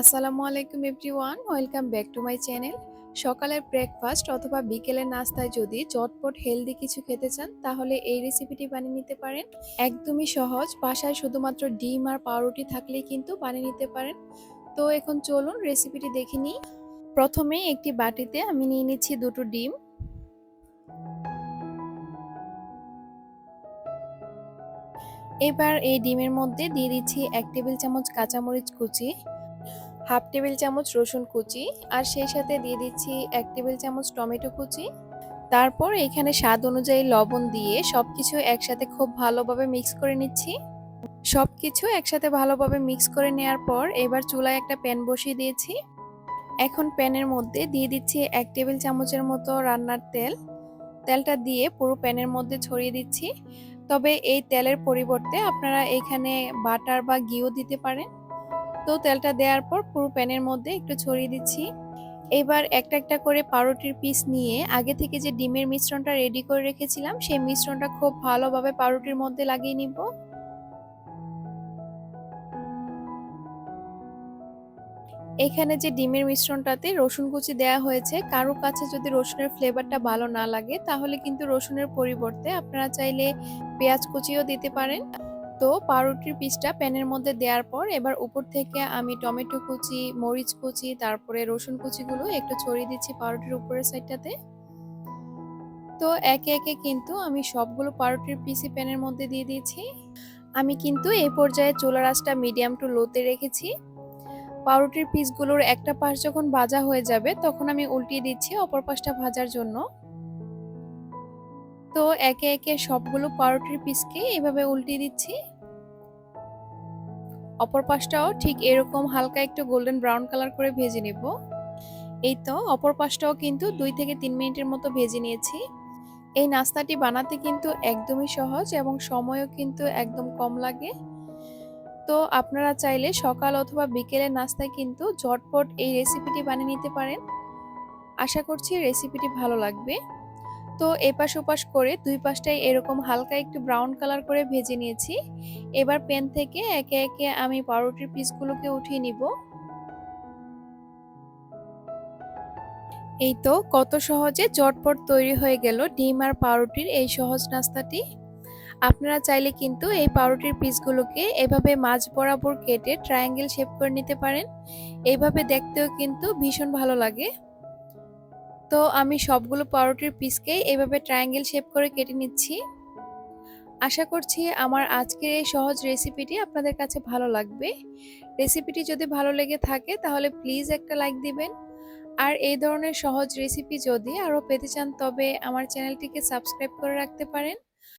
আসসালামু আলাইকুম everyone, welcome back to my channel. সকালের ব্রেকফাস্ট অথবা বিকেলের নাস্তায় যদি চটপট হেলদি কিছু খেতে চান, তাহলে এই রেসিপিটি বানিয়ে নিতে পারেন। একদমই সহজ, বাসায় শুধুমাত্র ডিম আর পাউরুটি থাকলেই কিন্তু বানিয়ে নিতে পারেন। তো এখন চলুন রেসিপিটি দেখে নিই। প্রথমে একটি বাটিতে আমি নিয়ে নিচ্ছি দুটো ডিম। এবার এই ডিমের মধ্যে দিয়ে দিচ্ছি এক টেবিল চামচ কাঁচামরিচ কুচি। হাফ টেবিল চামচ রসুন কুচি আর সেই সাথে দিয়ে দিচ্ছি এক টেবিল চামচ টমেটো কুচি। তারপর এখানে স্বাদ অনুযায়ী লবণ দিয়ে সব কিছু একসাথে খুব ভালোভাবে মিক্স করে নিচ্ছি। সব কিছু একসাথে ভালোভাবে মিক্স করে নেওয়ার পর এবার চুলায় একটা প্যান বসিয়ে দিয়েছি। এখন প্যানের মধ্যে দিয়ে দিচ্ছি এক টেবিল চামচের মতো রান্নার তেল। তেলটা দিয়ে পুরো প্যানের মধ্যে ছড়িয়ে দিচ্ছি। তবে এই তেলের পরিবর্তে আপনারা এখানে বাটার বা ঘিও দিতে পারেন। তো তেলটা দেওয়ার পর পুরো প্যানের মধ্যে একটু ছড়িয়ে দিচ্ছি। এবার একটা একটা করে পাউরুটির পিস নিয়ে আগে থেকে যে ডিমের মিশ্রণটা রেডি করে রেখেছিলাম, সেই মিশ্রণটা খুব ভালোভাবে পাউরুটির মধ্যে লাগিয়ে নিব। এখানে যে ডিমের মিশ্রণটাতে রসুন কুচি দেওয়া হয়েছে, কারও কাছে যদি রসুনের ফ্লেভারটা ভালো না লাগে, তাহলে কিন্তু রসুনের পরিবর্তে আপনারা চাইলে পেঁয়াজ কুচিও দিতে পারেন। তো পাউরুটির পিসটা প্যানের মধ্যে দেওয়ার পর এবার উপর থেকে আমি টমেটো কুচি, মরিচ কুচি, তারপরে রসুন কুচিগুলো একটু ছড়িয়ে দিচ্ছি পাউরুটির উপরের সাইডটাতে। তো একে একে কিন্তু আমি সবগুলো পাউরুটির পিসি প্যানের মধ্যে দিয়ে দিয়েছি। আমি কিন্তু এই পর্যায়ে চুলা রাসটা মিডিয়াম টু লোতে রেখেছি। পাউরুটির পিসগুলোর একটা পাশ যখন ভাজা হয়ে যাবে, তখন আমি উল্টিয়ে দিচ্ছি অপর পাশটা ভাজার জন্য। তো একে একে সবগুলো পাউরুটির পিসকে এভাবে উল্টিয়ে দিচ্ছি। অপর পাশটাও ঠিক এরকম হালকা একটু গোল্ডেন ব্রাউন কালার করে ভেজে নেব। এই তো অপর পাশটাও কিন্তু দুই থেকে তিন মিনিটের মতো ভেজে নিয়েছি। এই নাস্তাটি বানাতে কিন্তু একদমই সহজ এবং সময়ও কিন্তু একদম কম লাগে। তো আপনারা চাইলে সকাল অথবা বিকেলের নাস্তায় কিন্তু ঝটপট এই রেসিপিটি বানিয়ে নিতে পারেন। আশা করছি রেসিপিটি ভালো লাগবে। তো এপাশ ওপাশ করে দুই পাশটাই এরকম হালকা একটু ব্রাউন কালার করে ভেজে নিয়েছি। এবার প্যান থেকে একে একে আমি পাউরুটির পিসগুলোকে উঠিয়ে নিব। এই তো কত সহজে চটপট তৈরি হয়ে গেল ডিম আর পাউরুটির এই সহজ নাস্তাটি। আপনারা চাইলে কিন্তু এই পাউরুটির পিসগুলোকে এভাবে মাছ বরাবর কেটে ট্রায়াঙ্গেল শেপ করে নিতে পারেন। এইভাবে দেখতেও কিন্তু ভীষণ ভালো লাগে। তো আমি সবগুলো পাউরুটির পিসকেই এভাবে ট্রায়াঙ্গেল শেপ করে কেটে নিচ্ছি। আশা করছি আমার আজকের এই সহজ রেসিপিটি আপনাদের কাছে ভালো লাগবে। রেসিপিটি যদি ভালো লেগে থাকে তাহলে প্লিজ একটা লাইক দিবেন। আর এই ধরনের সহজ রেসিপি যদি আরও পেতে চান তবে আমার চ্যানেলটিকে সাবস্ক্রাইব করে রাখতে পারেন।